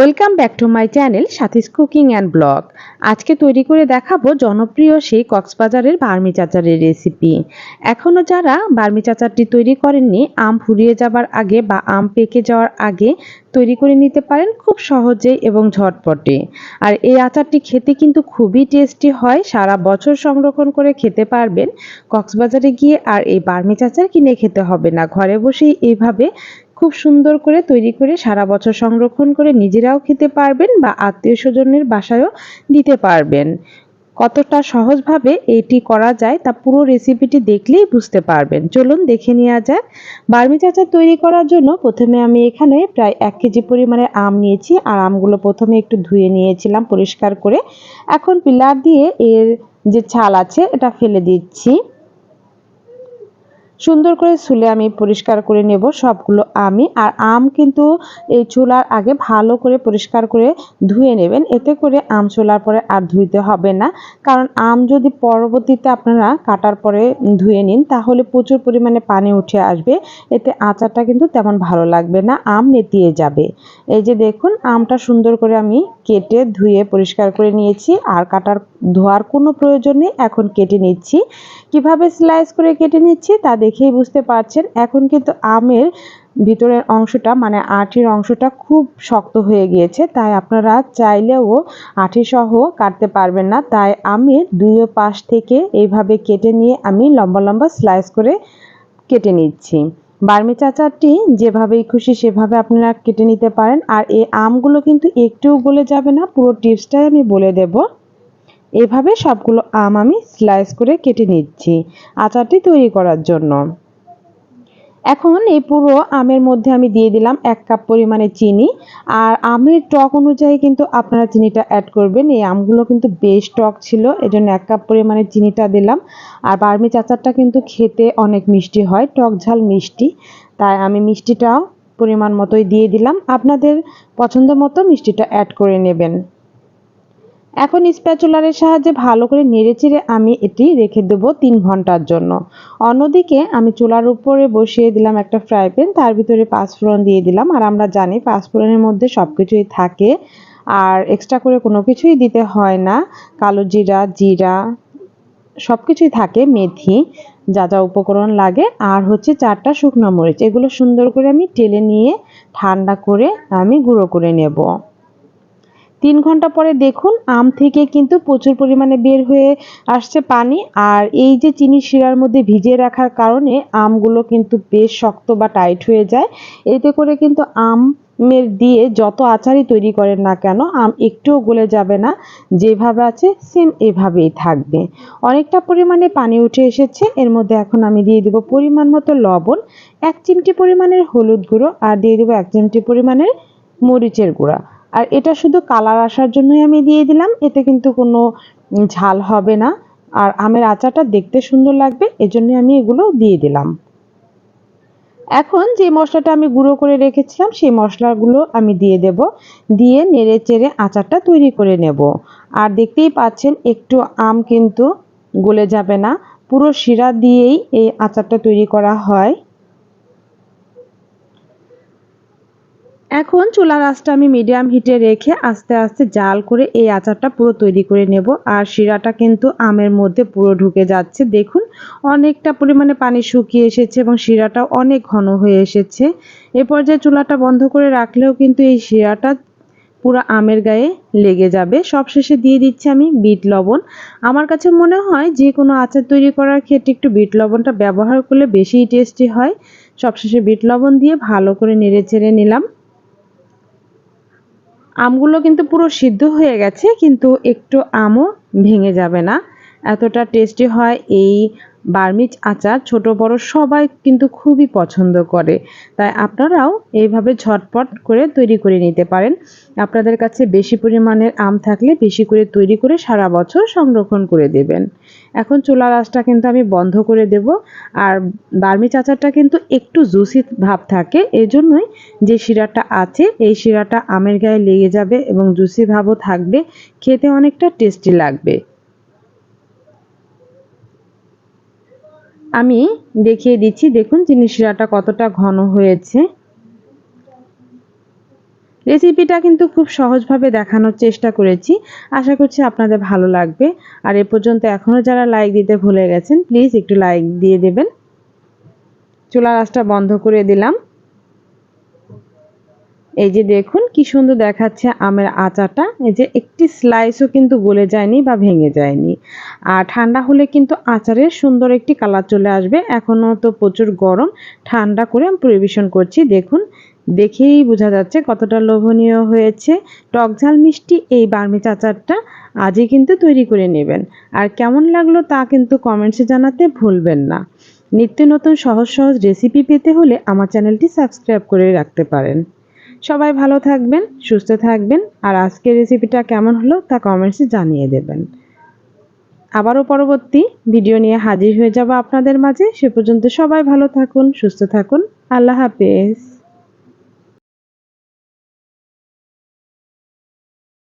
Welcome back to my channel Sathi's cooking and blog. আজকে তৈরি করে দেখাবো জনপ্রিয় সেই কক্সবাজারের বার্মি চাচারের রেসিপি। এখনও যারা বার্মি চাচারটি তৈরি করেননি, আম ফুরিয়ে যাবার আগে বা আম পেকে যাওয়ার আগে তৈরি করে নিতে পারেন খুব সহজে এবং ঝটপটে। আর এই আচারটি খেতে কিন্তু খুবই টেস্টি হয়, সারা বছর সংরক্ষণ করে খেতে পারবেন। কক্সবাজারে গিয়ে আর এই বার্মি চাচার কিনে খেতে হবে না, ঘরে বসেই এইভাবে খুব সুন্দর করে তৈরি করে সারা বছর সংরক্ষণ করে নিজেরাও খেতে পারবেন বা আত্মীয় স্বজনের বাসায়ও দিতে পারবেন। কতটা সহজভাবে এটি করা যায় তা পুরো রেসিপিটি দেখলেই বুঝতে পারবেন। চলুন দেখে নেওয়া যাক। বার্মি চাচা তৈরি করার জন্য প্রথমে আমি এখানে প্রায় এক কেজি পরিমাণে আম নিয়েছি। আর আমগুলো প্রথমে একটু ধুয়ে নিয়েছিলাম পরিষ্কার করে। এখন পিলার দিয়ে এর যে ছাল আছে, এটা ফেলে দিচ্ছি। সুন্দর করে ছুলে আমি পরিষ্কার করে নেব সবগুলো আমি। আর আম কিন্তু এই চুলার আগে ভালো করে পরিষ্কার করে ধুয়ে নেবেন। এতে করে আম চুলার পরে আর ধুইতে হবে না। কারণ আম যদি পরবর্তীতে আপনারা কাটার পরে ধুয়ে নিন, তাহলে প্রচুর পরিমাণে পানি উঠে আসবে। এতে আচারটা কিন্তু তেমন ভালো লাগবে না, আম নেতিয়ে যাবে। এই যে দেখুন, আমটা সুন্দর করে আমি কেটে ধুয়ে পরিষ্কার করে নিয়েছি। আর কাটার, ধোয়ার কোনো প্রয়োজন নেই, এখন কেটে নিচ্ছি। কীভাবে স্লাইস করে কেটে নিচ্ছি তা দেখেই বুঝতে পারছেন, এখন কিন্তু আমের ভিতরের অংশটা মানে আটির অংশটা খুব শক্ত হয়ে গিয়েছে, তাই আপনারা চাইলেও আঠি সহ কাটতে পারবেন না। তাই আমি দুই পাশ থেকে এইভাবে কেটে নিয়ে আমি লম্বা লম্বা স্লাইস করে কেটে নিচ্ছি। বার্মি চাচারটি যেভাবেই খুশি সেভাবে আপনারা কেটে নিতে পারেন। আর এই আমগুলো কিন্তু একটুও গলে যাবে না, পুরো টিপসটাই আমি বলে দেবো। এভাবে সবগুলো আম আমি স্লাইস করে কেটে নিচ্ছি আচারটি তৈরি করার জন্য। এখন এই পুরো আমের মধ্যে আমি দিয়ে দিলাম এক কাপ পরিমাণে চিনি আর আমের টক অনুযায়ী কিন্তু আপনারা চিনিটা অ্যাড করবেন। এই আমগুলো কিন্তু বেশ টক ছিল, এজন্য এক কাপ পরিমাণে চিনিটা দিলাম। আর বার্মি চাচারটা কিন্তু খেতে অনেক মিষ্টি হয়, টক ঝাল মিষ্টি। তাই আমি মিষ্টিটাও পরিমাণ মতোই দিয়ে দিলাম। আপনাদের পছন্দ মতো মিষ্টিটা অ্যাড করে নেবেন। এখন স্প্যাচুলারের সাহায্যে ভালো করে নেড়েচেড়ে আমি এটি রেখে দেবো তিন ঘণ্টার জন্য। অন্যদিকে আমি চুলার উপরে বসিয়ে দিলাম একটা ফ্রাই প্যান, তার ভিতরে পাঁচফোড়ন দিয়ে দিলাম। আর আমরা জানি পাঁচফোড়নের মধ্যে সব কিছুই থাকে, আর এক্সট্রা করে কোনো কিছুই দিতে হয় না। কালো জিরা জিরা সব কিছুই থাকে, মেথি, যা যা উপকরণ লাগে, আর হচ্ছে চারটা শুকনো মরিচ। এগুলো সুন্দর করে আমি টেলে নিয়ে ঠান্ডা করে আমি গুঁড়ো করে নেব। তিন ঘণ্টা পরে দেখুন, আম থেকে কিন্তু প্রচুর পরিমাণে বের হয়ে আসছে পানি। আর এই যে চিনি শিরার মধ্যে ভিজিয়ে রাখার কারণে আমগুলো কিন্তু বেশ শক্ত বা টাইট হয়ে যায়। এতে করে কিন্তু আম মের দিয়ে যত আচারই তৈরি করেন না কেন, আম একটুও গলে যাবে না। যেভাবে আছে সেম এভাবেই থাকবে। অনেকটা পরিমাণে পানি উঠে এসেছে। এর মধ্যে এখন আমি দিয়ে দিব পরিমাণ মতো লবণ, এক চিমটি পরিমাণের হলুদ গুঁড়ো, আর দিয়ে দেবো এক চিমটি পরিমাণের মরিচের গুঁড়া। আর এটা শুধু কালার আসার জন্যই আমি দিয়ে দিলাম, এতে কিন্তু কোনো ঝাল হবে না। আর আমের আচারটা দেখতে সুন্দর লাগবে এজন্য আমি এগুলো দিয়ে দিলাম। এখন যে মশলাটা আমি গুঁড়ো করে রেখেছিলাম, সেই মশলাগুলো আমি দিয়ে দেব। দিয়ে নেড়ে চেড়ে আচারটা তৈরি করে নেব। আর দেখতেই পাচ্ছেন, একটু আম কিন্তু গলে যাবে না। পুরো শিরা দিয়েই এই আচারটা তৈরি করা হয়। এখন চুলার আঁচটা আমি মিডিয়াম হিটে রেখে আস্তে আস্তে জাল করে এই আচারটা পুরো তৈরি করে নেব। আর শিরাটা কিন্তু আমের মধ্যে পুরো ঢুকে যাচ্ছে। দেখুন, অনেকটা পরিমাণে পানি শুকিয়ে এসেছে এবং শিরাটাও অনেক ঘন হয়ে এসেছে। এ পর্যায়ে চুলাটা বন্ধ করে রাখলেও কিন্তু এই শিরাটা পুরো আমের গায়ে লেগে যাবে। সবশেষে দিয়ে দিচ্ছি আমি বিট লবণ। আমার কাছে মনে হয় যে কোনো আচার তৈরি করার ক্ষেত্রে একটু বিট লবণটা ব্যবহার করলে বেশিই টেস্টি হয়। সবশেষে বিট লবণ দিয়ে ভালো করে নেড়ে চেড়ে নিলাম। আমগুলো কিন্তু পুরো সিদ্ধ হয়ে গেছে, কিন্তু একটু আমও ভেঙে যাবে না। এতটা টেস্টি হয় এই বার্মিজ আচার ছোট বড় সবাই কিন্তু খুবই পছন্দ করে। তাই আপনারাও এইভাবে ঝটপট করে তৈরি করে নিতে পারেন। আপনাদের কাছে বেশি পরিমাণের আম থাকলে বেশি করে তৈরি করে সারা বছর সংরক্ষণ করে দেবেন। এখন চুলার আঁচটা কিন্তু আমি বন্ধ করে দেব। আর বার্মিজ আচারটা কিন্তু একটু জুসি ভাব থাকে, এজন্যই যে শিরাটা আছে, এই শিরাটা আমের গায়ে লেগে যাবে এবং জুসি ভাবও থাকবে, খেতে অনেকটা টেস্টি লাগবে। আমি দেখিয়ে দিচ্ছি, দেখুন চিনি শিরাটা কতটা ঘন হয়েছে। রেসিপিটা কিন্তু খুব সহজভাবে দেখানোর চেষ্টা করেছি। আশা করছি আপনাদের ভালো লাগবে। আর এ পর্যন্ত এখনও যারা লাইক দিতে ভুলে গেছেন প্লিজ একটু লাইক দিয়ে দেবেন। চুলা রাসটা বন্ধ করে দিলাম। এই যে দেখুন, কি সুন্দর দেখাচ্ছে আমের আচারটা। এই যে একটি স্লাইসও কিন্তু গলে যায়নি বা ভেঙে যায়নি। আর ঠান্ডা হলে কিন্তু আচারের সুন্দর একটি কালার চলে আসবে। এখনও তো প্রচুর গরম। ঠান্ডা করে আমি পরিবেশন করছি। দেখুন, দেখেই বোঝা যাচ্ছে কতটা লোভনীয় হয়েছে। টক ঝাল মিষ্টি এই বার্মিচ আচারটা আজই কিন্তু তৈরি করে নেবেন। আর কেমন লাগল তা কিন্তু কমেন্টসে জানাতে ভুলবেন না। নিত্য নতুন সহজ সহজ রেসিপি পেতে হলে আমার চ্যানেলটি সাবস্ক্রাইব করে রাখতে পারেন। সবাই ভালো থাকবেন, সুস্থ থাকবেন, আর আজকের রেসিপিটা কেমন হলো তা কমেন্টসে জানিয়ে দেবেন। আবারও পরবর্তী ভিডিও নিয়ে হাজির হয়ে যাব আপনাদের মাঝে। সে পর্যন্ত সবাই ভালো থাকুন, সুস্থ থাকুন। আল্লাহ হাফেজ।